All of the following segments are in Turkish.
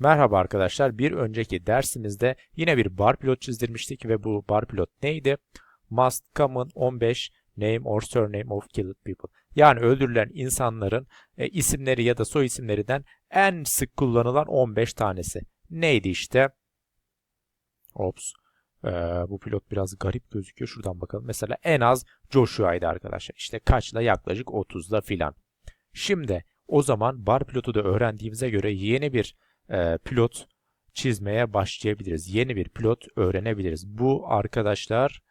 Merhaba arkadaşlar. Bir önceki dersimizde yine bir bar pilot çizdirmiştik ve bu bar pilot neydi? Must common 15 name or surname of killed people. Yani öldürülen insanların e, isimleri ya da soy isimlerinden en sık kullanılan 15 tanesi. Neydi işte? Ops. Ee, bu pilot biraz garip gözüküyor. Şuradan bakalım. Mesela en az Joshua'ydı arkadaşlar. İşte kaçla yaklaşık 30'la filan. Şimdi o zaman bar pilotu da öğrendiğimize göre yeni bir e, pilot çizmeye başlayabiliriz. Yeni bir pilot öğrenebiliriz. Bu arkadaşlar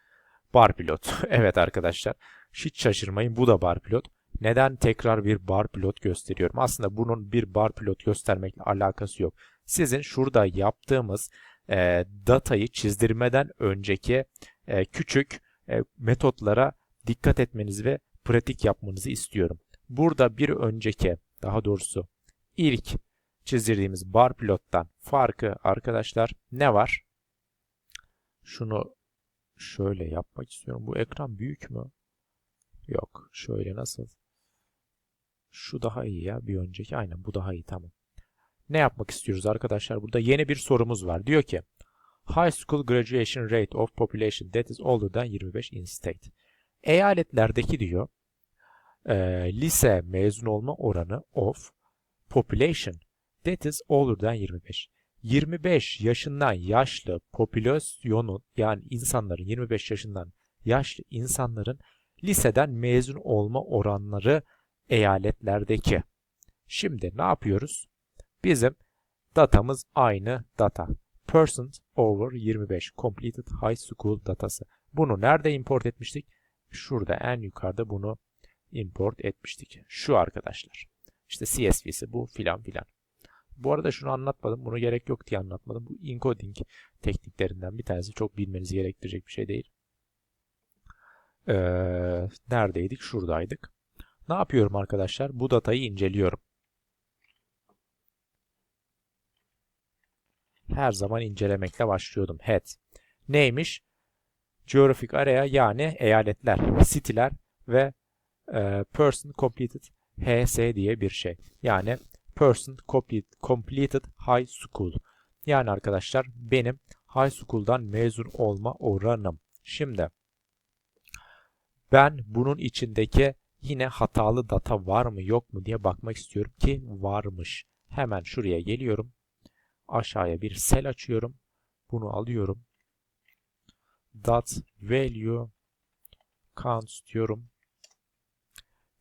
bar pilot. evet arkadaşlar hiç şaşırmayın bu da bar pilot. Neden tekrar bir bar pilot gösteriyorum? Aslında bunun bir bar pilot göstermekle alakası yok. Sizin şurada yaptığımız e, datayı çizdirmeden önceki e, küçük e, metotlara dikkat etmenizi ve pratik yapmanızı istiyorum. Burada bir önceki daha doğrusu ilk çizdirdiğimiz bar pilottan farkı arkadaşlar ne var? Şunu şöyle yapmak istiyorum. Bu ekran büyük mü? Yok. Şöyle nasıl? Şu daha iyi ya. Bir önceki. Aynen bu daha iyi. Tamam. Ne yapmak istiyoruz arkadaşlar? Burada yeni bir sorumuz var. Diyor ki High School Graduation Rate of Population that is older than 25 in state. Eyaletlerdeki diyor e, lise mezun olma oranı of population that is older than 25. 25 yaşından yaşlı popülasyonun yani insanların 25 yaşından yaşlı insanların liseden mezun olma oranları eyaletlerdeki. Şimdi ne yapıyoruz? Bizim datamız aynı data. Percent over 25 completed high school datası. Bunu nerede import etmiştik? Şurada en yukarıda bunu import etmiştik. Şu arkadaşlar. İşte CSV'si bu filan filan. Bu arada şunu anlatmadım. Bunu gerek yok diye anlatmadım. Bu encoding tekniklerinden bir tanesi. Çok bilmenizi gerektirecek bir şey değil. Ee, neredeydik? Şuradaydık. Ne yapıyorum arkadaşlar? Bu datayı inceliyorum. Her zaman incelemekle başlıyordum. Head. Neymiş? Geographic area yani eyaletler, city'ler ve e, person completed HS diye bir şey. Yani person completed high school. Yani arkadaşlar benim high school'dan mezun olma oranım. Şimdi ben bunun içindeki yine hatalı data var mı yok mu diye bakmak istiyorum ki varmış. Hemen şuraya geliyorum. Aşağıya bir cell açıyorum. Bunu alıyorum. Dot value count diyorum.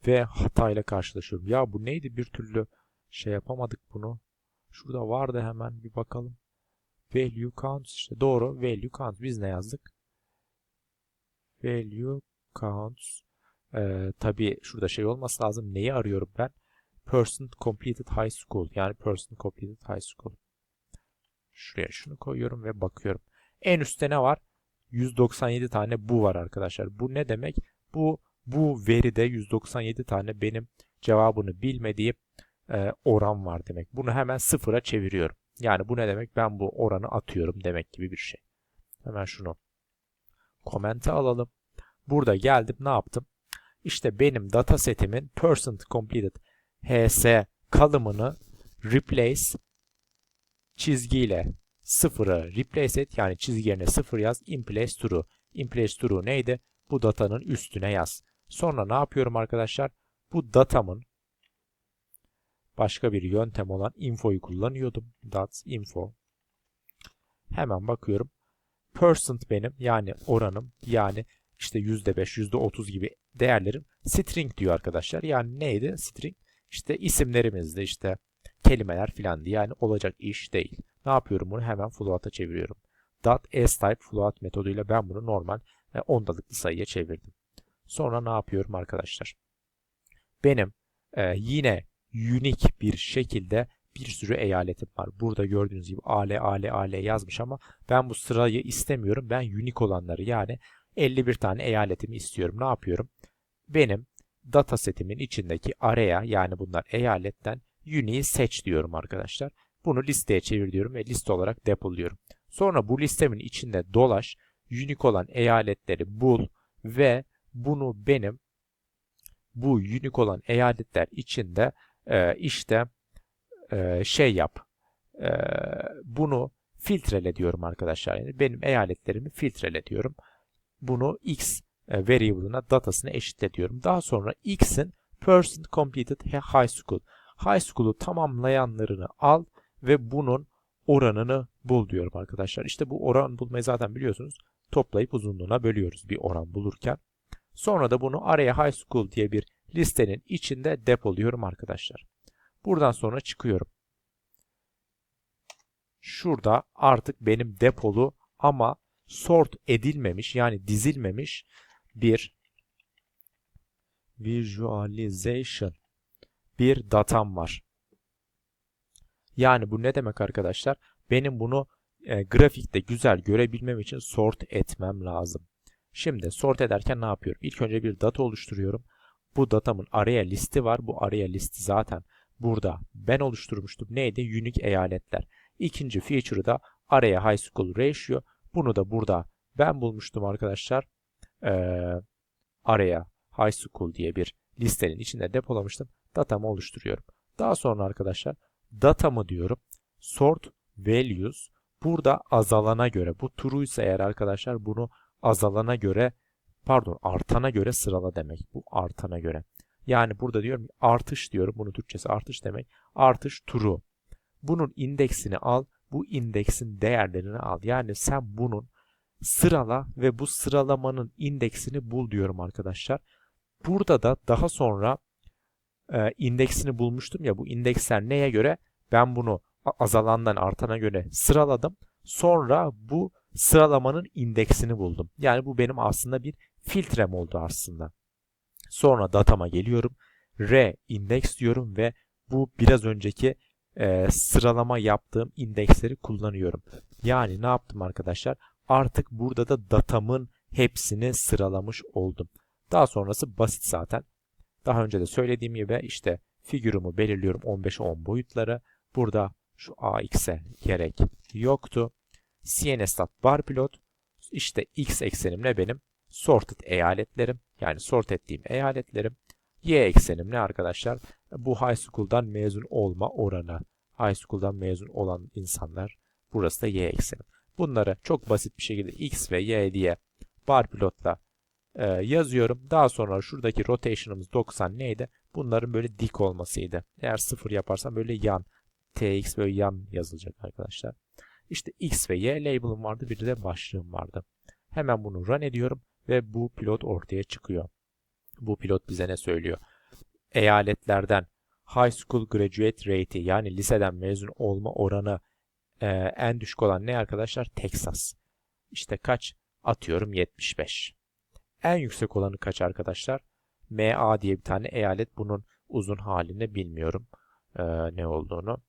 Ve hatayla karşılaşıyorum. Ya bu neydi bir türlü şey yapamadık bunu. Şurada vardı hemen bir bakalım. Value counts işte doğru. Value counts. Biz ne yazdık? Value counts. Ee, tabii şurada şey olması lazım. Neyi arıyorum ben? Person completed high school. Yani person completed high school. Şuraya şunu koyuyorum ve bakıyorum. En üstte ne var? 197 tane bu var arkadaşlar. Bu ne demek? Bu bu veride 197 tane benim cevabını bilmediğim e, oran var demek. Bunu hemen sıfıra çeviriyorum. Yani bu ne demek? Ben bu oranı atıyorum demek gibi bir şey. Hemen şunu komente alalım. Burada geldim ne yaptım? İşte benim data setimin percent completed hs kalımını replace çizgiyle sıfırı replace et. Yani çizgi yerine sıfır yaz. In place true. In place true neydi? Bu datanın üstüne yaz. Sonra ne yapıyorum arkadaşlar? Bu datamın başka bir yöntem olan info'yu kullanıyordum. Dot info. Hemen bakıyorum. Percent benim yani oranım yani işte %5, %30 gibi değerlerim string diyor arkadaşlar. Yani neydi? String işte isimlerimizde işte kelimeler filan diye yani olacak iş değil. Ne yapıyorum bunu? Hemen float'a çeviriyorum. Dot type float metoduyla ben bunu normal e, ondalıklı sayıya çevirdim. Sonra ne yapıyorum arkadaşlar? Benim e, yine unique bir şekilde bir sürü eyaletim var. Burada gördüğünüz gibi AL, AL, AL yazmış ama ben bu sırayı istemiyorum. Ben unique olanları yani 51 tane eyaletimi istiyorum. Ne yapıyorum? Benim datasetimin içindeki araya yani bunlar eyaletten unique'i seç diyorum arkadaşlar. Bunu listeye çevir diyorum ve liste olarak depoluyorum. Sonra bu listemin içinde dolaş, unique olan eyaletleri bul ve bunu benim bu unique olan eyaletler içinde e, işte e, şey yap. e, bunu filtrele diyorum arkadaşlar. Yani benim eyaletlerimi filtrele diyorum. Bunu x e, variable'ına datasını eşitle diyorum. Daha sonra x'in person completed high school. High school'u tamamlayanlarını al ve bunun oranını bul diyorum arkadaşlar. İşte bu oran bulmayı zaten biliyorsunuz. Toplayıp uzunluğuna bölüyoruz bir oran bulurken. Sonra da bunu araya high school diye bir listenin içinde depoluyorum arkadaşlar. Buradan sonra çıkıyorum. Şurada artık benim depolu ama sort edilmemiş yani dizilmemiş bir visualization bir datam var. Yani bu ne demek arkadaşlar? Benim bunu e, grafikte güzel görebilmem için sort etmem lazım. Şimdi sort ederken ne yapıyorum? İlk önce bir data oluşturuyorum. Bu datamın araya listi var. Bu araya listi zaten burada ben oluşturmuştum. Neydi? Unique eyaletler. İkinci feature'ı da araya high school ratio. Bunu da burada ben bulmuştum arkadaşlar. Ee, araya high school diye bir listenin içinde depolamıştım. Datamı oluşturuyorum. Daha sonra arkadaşlar datamı diyorum. Sort values. Burada azalana göre bu true ise eğer arkadaşlar bunu azalana göre pardon artana göre sırala demek. Bu artana göre. Yani burada diyorum artış diyorum. Bunu Türkçesi artış demek. Artış true. Bunun indeksini al. Bu indeksin değerlerini al. Yani sen bunun sırala ve bu sıralamanın indeksini bul diyorum arkadaşlar. Burada da daha sonra e, indeksini bulmuştum ya bu indeksler neye göre? Ben bunu azalandan artana göre sıraladım. Sonra bu sıralamanın indeksini buldum. Yani bu benim aslında bir filtrem oldu aslında. Sonra datama geliyorum. R indeks diyorum ve bu biraz önceki e, sıralama yaptığım indeksleri kullanıyorum. Yani ne yaptım arkadaşlar? Artık burada da datamın hepsini sıralamış oldum. Daha sonrası basit zaten. Daha önce de söylediğim gibi işte figürümü belirliyorum 15'e 10 boyutları. Burada şu AX'e gerek yoktu. CNStat bar pilot işte X eksenimle benim sorted eyaletlerim yani sort ettiğim eyaletlerim. Y eksenim ne arkadaşlar? Bu high school'dan mezun olma oranı. High school'dan mezun olan insanlar. Burası da Y eksenim. Bunları çok basit bir şekilde X ve Y diye bar pilotla e, yazıyorum. Daha sonra şuradaki rotation'ımız 90 neydi? Bunların böyle dik olmasıydı. Eğer 0 yaparsam böyle yan. TX böyle yan yazılacak arkadaşlar. İşte X ve Y label'ım vardı. Bir de başlığım vardı. Hemen bunu run ediyorum ve bu pilot ortaya çıkıyor. Bu pilot bize ne söylüyor? Eyaletlerden high school graduate rate'i yani liseden mezun olma oranı e, en düşük olan ne arkadaşlar? Texas. İşte kaç? Atıyorum 75. En yüksek olanı kaç arkadaşlar? MA diye bir tane eyalet. Bunun uzun halini bilmiyorum e, ne olduğunu.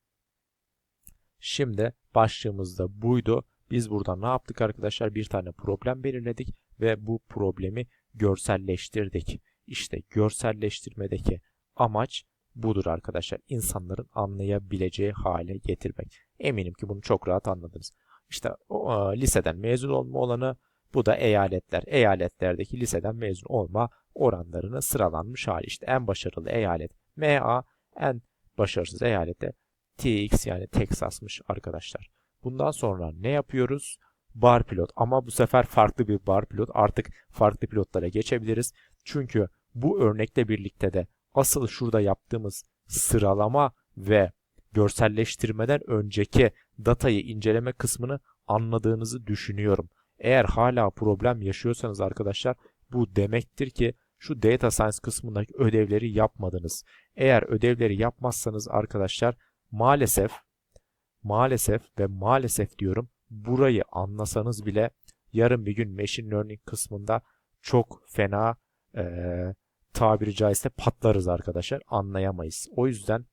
Şimdi başlığımızda buydu. Biz burada ne yaptık arkadaşlar? Bir tane problem belirledik ve bu problemi görselleştirdik. İşte görselleştirmedeki amaç budur arkadaşlar. İnsanların anlayabileceği hale getirmek. Eminim ki bunu çok rahat anladınız. İşte o, e, liseden mezun olma olanı bu da eyaletler. Eyaletlerdeki liseden mezun olma oranlarını sıralanmış hali. İşte en başarılı eyalet MA, en başarısız eyalet de TX yani Texas'mış arkadaşlar. Bundan sonra ne yapıyoruz? Bar pilot ama bu sefer farklı bir bar pilot. Artık farklı pilotlara geçebiliriz. Çünkü bu örnekle birlikte de asıl şurada yaptığımız sıralama ve görselleştirmeden önceki datayı inceleme kısmını anladığınızı düşünüyorum. Eğer hala problem yaşıyorsanız arkadaşlar bu demektir ki şu data science kısmındaki ödevleri yapmadınız. Eğer ödevleri yapmazsanız arkadaşlar maalesef maalesef ve maalesef diyorum burayı anlasanız bile yarın bir gün machine learning kısmında çok fena e, tabiri caizse patlarız arkadaşlar. Anlayamayız. O yüzden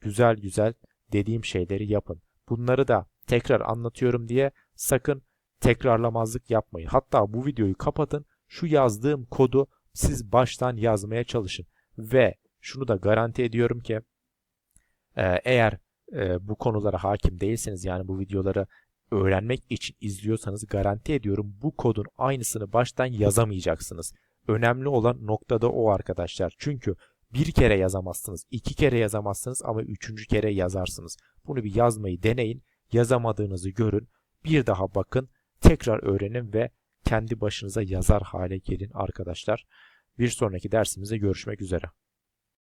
güzel güzel dediğim şeyleri yapın. Bunları da tekrar anlatıyorum diye sakın tekrarlamazlık yapmayın. Hatta bu videoyu kapatın. Şu yazdığım kodu siz baştan yazmaya çalışın. Ve şunu da garanti ediyorum ki eğer bu konulara hakim değilseniz yani bu videoları öğrenmek için izliyorsanız garanti ediyorum bu kodun aynısını baştan yazamayacaksınız. Önemli olan noktada o arkadaşlar. Çünkü bir kere yazamazsınız, iki kere yazamazsınız ama üçüncü kere yazarsınız. Bunu bir yazmayı deneyin, yazamadığınızı görün, bir daha bakın, tekrar öğrenin ve kendi başınıza yazar hale gelin arkadaşlar. Bir sonraki dersimizde görüşmek üzere.